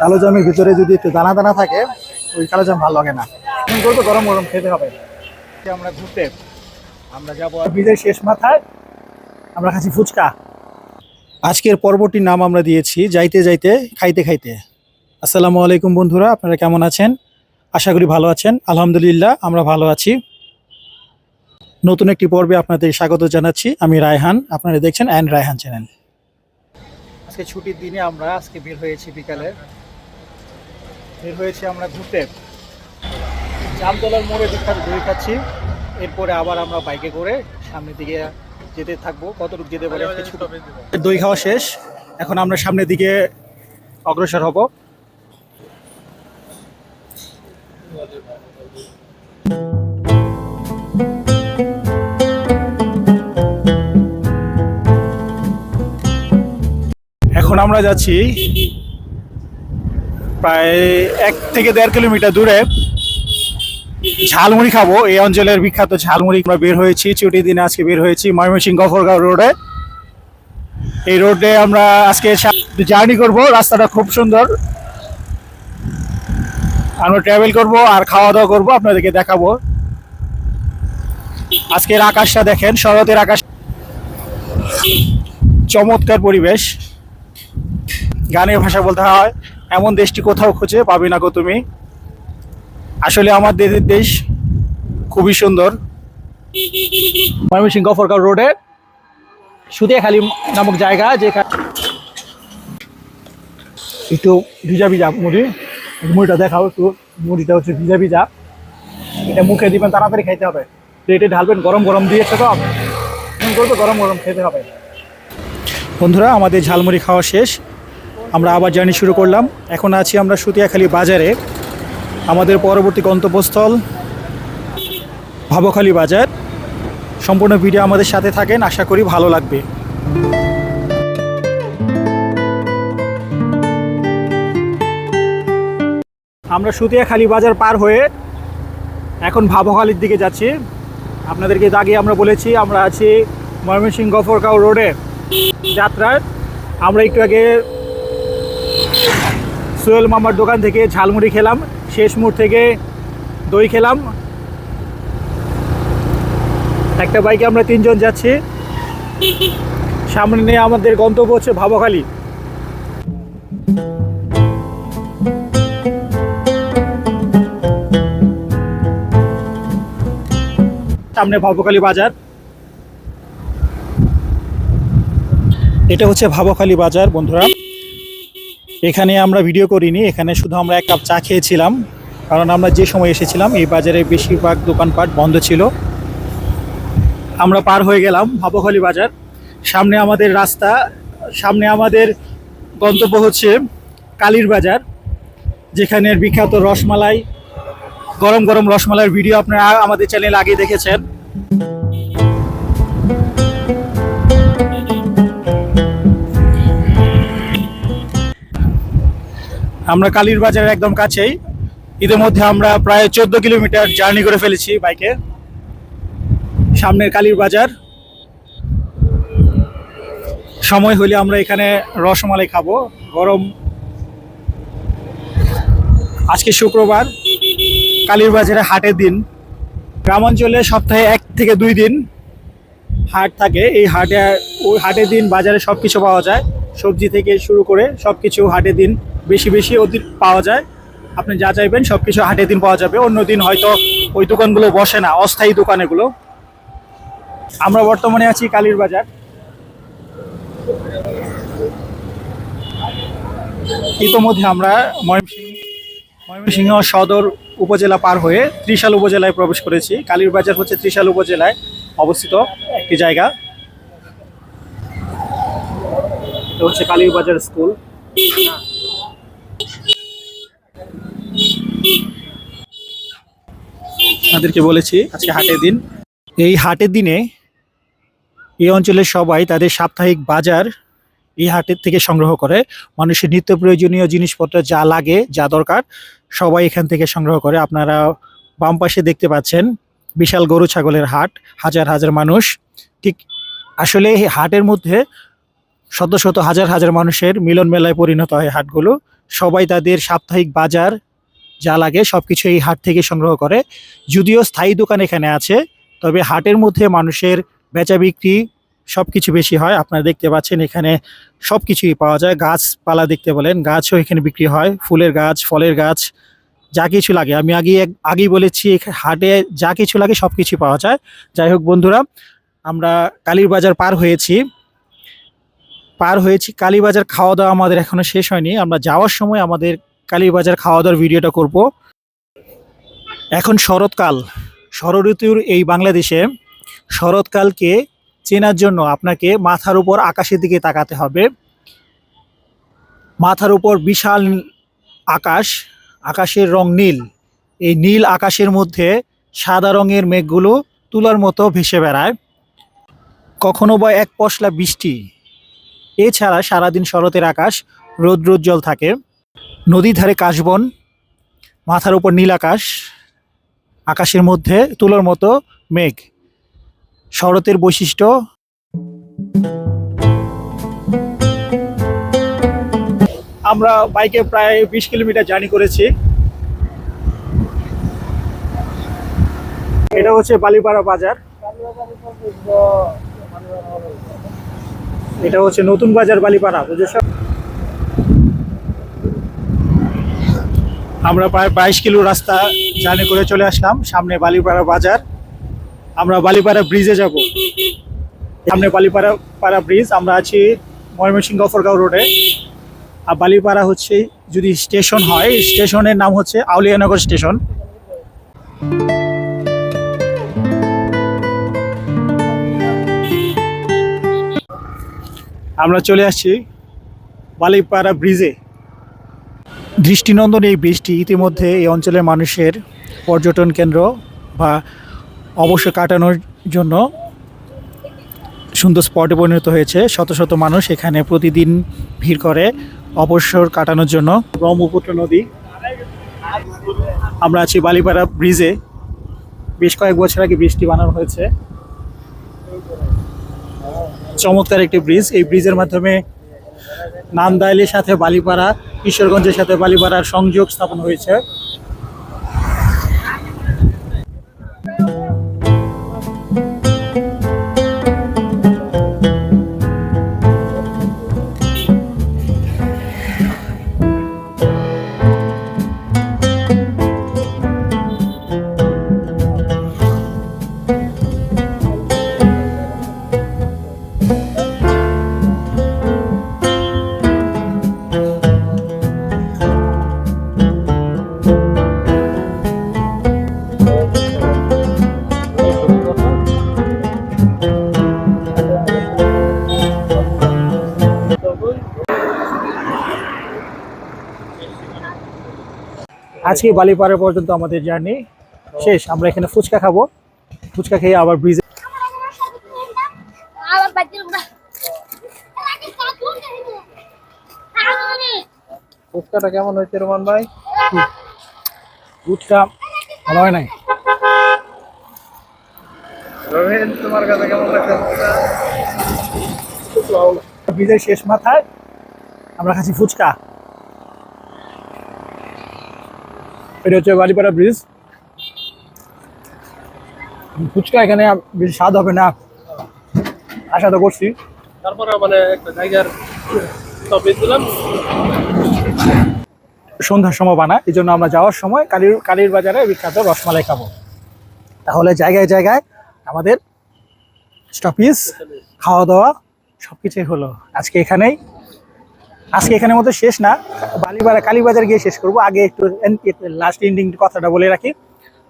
কালো জামের ভিতরে যদি একটু দানা দানা থাকে, ওই কালো জাম ভালো লাগে না। এখন তো গরম গরম খেতে হবে। আমরা ঘুরতে আমরা যাব বীজের শেষ মাথায়। আমরা খাচ্ছি ফুচকা। আজকের পর্বটির নাম আমরা দিয়েছি যাইতে যাইতে, খাইতে খাইতে। আসসালামু আলাইকুম বন্ধুরা, আপনারা কেমন আছেন? আশা করি ভালো আছেন। আলহামদুলিল্লাহ, আমরা ভালো আছি। নতুন একটি পর্বে আপনাদের স্বাগত জানাচ্ছি। আমি রায়হান, আপনারা দেখছেন অ্যান্ড রায়হান চ্যানেল। আজকে ছুটির দিনে আমরা আজকে বের হয়েছি বিকালে বের হয়েছি আমরা ঘুরতে। জামতলার মোড়ে বিখ্যাত দই খাচ্ছি। এরপরে আবার আমরা বাইকে করে সামনের দিকে যেতে থাকব। কতটুকু যেতে পারি দই খাওয়া শেষ। এখন আমরা সামনের দিকে অগ্রসর হব। এখন আমরা যাচ্ছি প্রায় এক থেকে দেড় কিলোমিটার দূরে ঝালমুড়ি খাব। এই অঞ্চলের বিখ্যাত ঝালমুড়ি আমরা বের হয়েছি, ছুটির দিনে আজকে বের হয়েছি ময়মনসিংহ গফরগাঁও রোডে। এই রোডে আমরা আজকে জার্নি করব, রাস্তাটা খুব সুন্দর। আমরা ট্রাভেল করব আর খাওয়া দাওয়া করব, আপনাদেরকে দেখাবো। আজকের আকাশটা দেখেন, শরতের আকাশ। চমৎকার পরিবেশ। গানের ভাষা বলতে হয়, এমন দেশটি কোথাও খুঁজে পাবে না গো তুমি। আসলে আমাদের দেশ খুবই সুন্দর। ময়মনসিংহ গফরগাঁও রোডে, সুদিয়াখালী নামক জায়গা যেখানে একটু ভিজা ভিজা মুড়ি, মুড়িটা দেখাও একটু, মুড়িটা হচ্ছে ভিজা ভিজা এটা মুখে দিবেন, তাড়াতাড়ি খাইতে হবে। প্লেটে ঢালবেন, গরম গরম দিয়েছে তো। এখন করে তো গরম গরম খেতে হবে। বন্ধুরা, আমাদের ঝালমুড়ি খাওয়া শেষ। আমরা আবার জার্নি শুরু করলাম। এখন আছি আমরা সুতিয়াখালী বাজারে। আমাদের পরবর্তী গন্তব্যস্থল ভাবখালী বাজার। সম্পূর্ণ ভিডিও আমাদের সাথে থাকেন, আশা করি ভালো লাগবে। আমরা সুতিয়াখালী বাজার পার হয়ে এখন ভাবখালীর দিকে যাচ্ছি। আপনাদেরকে আগে আমরা বলেছি, আমরা আছি ময়মনসিংহ গফরগাঁও রোডে যাত্রার। আমরা একটু আগে সোহেল মামার দোকান থেকে ঝালমুড়ি খেলাম। শেষ মুড় থেকে দই খেলাম। একটা বাইকে আমরা তিনজন যাচ্ছি। সামনে আমাদের গন্তব্য হচ্ছে ভাবখালী। সামনে ভাবখালী বাজার। এটা হচ্ছে ভাবখালী বাজার, বন্ধুরা। এখানে আমরা ভিডিও করিনি, এখানে শুধু আমরা এক কাপ চা খেয়েছিলাম। কারণ আমরা যে সময় এসেছিলাম, এই বাজারে বেশিরভাগ দোকানপাট বন্ধ ছিল। আমরা পার হয়ে গেলাম ভাবখালী বাজার। সামনে আমাদের রাস্তা, সামনে আমাদের গন্তব্য হচ্ছে কালীর বাজার যেখানের বিখ্যাত রসমালাই, গরম গরম রসমালাইয়ের ভিডিও আপনারা আমাদের চ্যানেল আগে দেখেছেন। আমরা কালীর বাজারের একদম কাছেই। ইতিমধ্যে আমরা প্রায় চোদ্দ কিলোমিটার জার্নি করে ফেলেছি বাইকে। সামনের কালীর বাজার। সময় হলে আমরা এখানে রসমালাই খাব। গরম। আজকে শুক্রবার, কালীর বাজারে হাটের দিন। গ্রামাঞ্চলে সপ্তাহে এক থেকে দুই দিন হাট থাকে। এই হাটে, ওই হাটের দিন বাজারে সব কিছু পাওয়া যায়। সবজি থেকে শুরু করে সব কিছু হাটের দিন বেশি বেশি অধিক পাওয়া যায়। আপনি যা চাইবেন সব কিছু হাটের দিন পাওয়া যাবে। অন্য দিন হয়তো ওই দোকানগুলো বসে না, অস্থায়ী দোকান এগুলো আমরা বর্তমানে আছি কালীর বাজার। ইতোমধ্যে আমরা ময়মনসিংহ ময়মনসিংহ সদর উপজেলা পার হয়ে ত্রিশাল উপজেলায় প্রবেশ করেছি। কালীর বাজার হচ্ছে ত্রিশাল উপজেলায় অবস্থিত একটি জায়গা। হচ্ছে কালীর বাজার স্কুল। আপনাদেরকে বলেছি আজকে হাটের দিন। এই হাটের দিনে এই অঞ্চলের সবাই তাদের সাপ্তাহিক বাজার এই হাটের থেকে সংগ্রহ করে। মানুষের নিত্য প্রয়োজনীয় জিনিসপত্র যা লাগে, যা দরকার, সবাই এখান থেকে সংগ্রহ করে। আপনারা বাম পাশে দেখতে পাচ্ছেন বিশাল গরু ছাগলের হাট, হাজার হাজার মানুষ। ঠিক আসলে এই হাটের মধ্যে শত শত হাজার হাজার মানুষের মিলন মেলায় পরিণত হয় হাটগুলো। সবাই তাদের সাপ্তাহিক বাজার যা লাগে সব কিছু এই হাট থেকে সংগ্রহ করে। যদিও স্থায়ী দোকান এখানে আছে, তবে হাটের মধ্যে মানুষের বেচা বিক্রি সব কিছু বেশি হয়। আপনারা দেখতে পাচ্ছেন এখানে সব কিছুই পাওয়া যায়। গাছপালা দেখতে বলেন, গাছও এখানে বিক্রি হয়। ফুলের গাছ, ফলের গাছ, যা কিছু লাগে। আমি আগে আগেই বলেছি হাটে যা কিছু লাগে সব কিছু পাওয়া যায়। যাই হোক বন্ধুরা, আমরা কালীর বাজার পার হয়েছি। পার হয়েছি। কালীবাজার খাওয়া দাওয়া আমাদের এখনও শেষ হয়নি। আমরা যাওয়ার সময় আমাদের কালীবাজার খাওয়া দাওয়ার ভিডিওটা করব। এখন শরৎকাল। শরঋতুর এই বাংলাদেশে শরৎকালকে চেনার জন্য আপনাকে মাথার উপর আকাশের দিকে তাকাতে হবে। মাথার উপর বিশাল আকাশ, আকাশের রং নীল। এই নীল আকাশের মধ্যে সাদা রঙের মেঘগুলো তুলার মতো ভেসে বেড়ায়। কখনো বা এক পশলা বৃষ্টি। এছাড়া সারাদিন শরতের আকাশ রোদ রৌদ্রোজ্জ্বল থাকে। নদীর ধারে কাশবন, মাথার উপর নীল আকাশ, আকাশের মধ্যে তুলোর মতো মেঘ। শরতের বৈশিষ্ট্য আমরা বাইকে প্রায় বিশ কিলোমিটার জার্নি করেছি। এটা হচ্ছে বালিপাড়া বাজার। এটা হচ্ছে নতুন বাজার বালিপাড়া, বুঝেছ? আমরা প্রায় বাইশ কিলো রাস্তা জার্নি করে চলে আসলাম সামনে বালিপাড়া বাজার। আমরা বালিপাড়া ব্রিজে যাব। সামনে বালিপাড়া পাড়া ব্রিজ আমরা আছি ময়মনসিংহ গফরগাঁও রোডে আর বালিপাড়া হচ্ছে যদি স্টেশন হয় স্টেশনের নাম হচ্ছে আউলিয়ানগর স্টেশন আমরা চলে আসছি বালিপাড়া ব্রিজে দৃষ্টিনন্দন এই বৃষ্টি ইতিমধ্যে এই অঞ্চলের মানুষের পর্যটন কেন্দ্র বা অবসর কাটানোর জন্য সুন্দর স্পটে পরিণত হয়েছে। শত শত মানুষ এখানে প্রতিদিন ভিড় করে অবসর কাটানোর জন্য। ব্রহ্মপুত্র নদী। আমরা আছি বালিপাড়া ব্রিজে। বেশ কয়েক বছর আগে বৃষ্টি বানানো হয়েছে। চমৎকার একটি ব্রিজ। এই ব্রিজের মাধ্যমে নান্দাইলের সাথে বালিপাড়া কিশোরগঞ্জের সাথে বালিপাড়ার সংযোগ স্থাপন হয়েছে। আজকে বালিপাড়া পর্যন্ত আমাদের জার্নি শেষ। আমরা এখানে ফুচকা খাব। ফুচকা খেয়ে আবার ব্রিজে ফুচকাটা কেমন হয়েছে রোমান ভাই? ফুচকা ভালো হয় নাই। তোমার কাছে কেমন লাগছে ব্রিজের শেষ মাথায় আমরা খাচ্ছি ফুচকা। এটা হচ্ছে বালিপাড়া ব্রিজ। ফুচকা এখানে বেশি স্বাদ হবে না। আশা তো করছি। তারপরে মানে একটা জায়গার দিলাম। সন্ধ্যার সময় বানায় এই জন্য আমরা যাওয়ার সময় কালীর কালীর বাজারে বিখ্যাত রসমালাই খাব। তাহলে জায়গায় জায়গায় আমাদের স্টপিস খাওয়া দাওয়া সব কিছুই হলো। আজকে এখানেই। আজকে এখানের মতো শেষ না বালিবাজার কালীবাজার গিয়ে শেষ করব। আগে একটু লাস্ট এন্ডিং কথাটা বলে রাখি।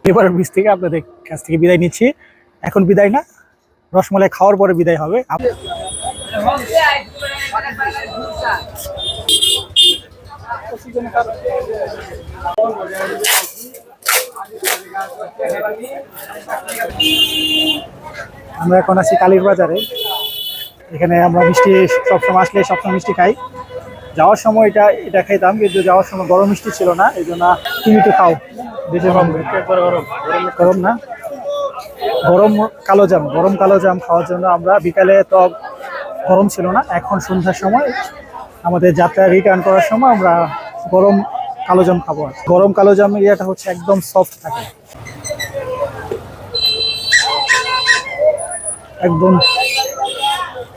এবারের বীজ থেকে আপনাদের কাছ থেকে বিদায় নিচ্ছি। এখন বিদায় না, রসমালাই খাওয়ার পরে বিদায় হবে। আমরা এখন আছি কালীর বাজারে। এখানে আমরা মিষ্টি সবসময় আসলে সবসময় মিষ্টি খাই। যাওয়ার সময় এটা এটা খাইতাম, কিন্তু যাওয়ার সময় গরম মিষ্টি ছিল না, এই জন্য তুমি তো খাও। দেশের গরম না। গরম কালো জাম, গরম কালো জাম খাওয়ার জন্য আমরা বিকালে তো গরম ছিল না, এখন সন্ধ্যার সময় আমাদের যাত্রা রিটার্ন করার সময় আমরা গরম কালো জাম খাব। গরম কালো জাম ইয়েটা হচ্ছে একদম সফট থাকে। একদম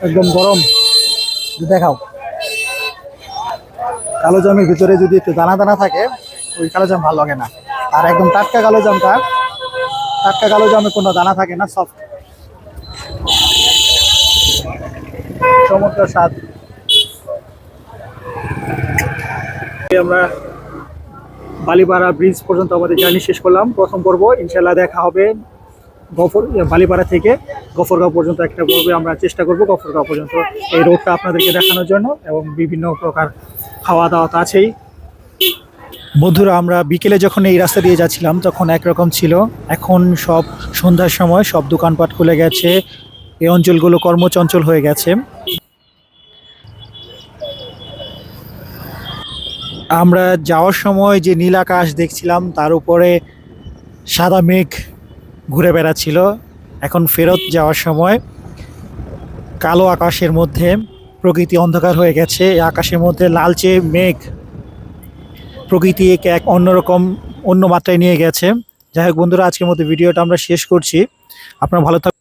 একদম গরম। দেখাও। কালো জামের ভিতরে যদি একটু দানা দানা থাকে, ওই কালো জাম ভালো লাগে না। আর একদম টাটকা কালো জামটা, টাটকা কালো জামে কোনো দানা থাকে না সফট চমৎকার স্বাদ। আমরা বালিপাড়া ব্রিজ পর্যন্ত আমাদের জার্নি শেষ করলাম। প্রথম পর্ব ইনশাল্লাহ দেখা হবে গফর বালিপাড়া থেকে গফরগাঁও পর্যন্ত একটা পর্বে আমরা চেষ্টা করব গফরগাঁও পর্যন্ত এই রোডটা আপনাদেরকে দেখানোর জন্য এবং বিভিন্ন প্রকার খাওয়া দাওয়া তো আছেই। বন্ধুরা, আমরা বিকেলে যখন এই রাস্তা দিয়ে যাচ্ছিলাম, তখন একরকম ছিল। এখন সব সন্ধ্যার সময় সব দোকানপাট খুলে গেছে। এই অঞ্চলগুলো কর্মচঞ্চল হয়ে গেছে। আমরা যাওয়ার সময় যে নীল আকাশ দেখছিলাম, তার উপরে সাদা মেঘ ঘুরে বেড়াচ্ছিল। এখন ফেরত যাওয়ার সময় কালো আকাশের মধ্যে প্রকৃতি অন্ধকার হয়ে গেছে, আকাশের মধ্যে লালচে মেঘ। প্রকৃতি একে এক অন্যরকম, অন্য মাত্রায় নিয়ে গেছে। যাই হোক বন্ধুরা, আজকের মতো ভিডিওটা আমরা শেষ করছি। আপনারা ভালো থাক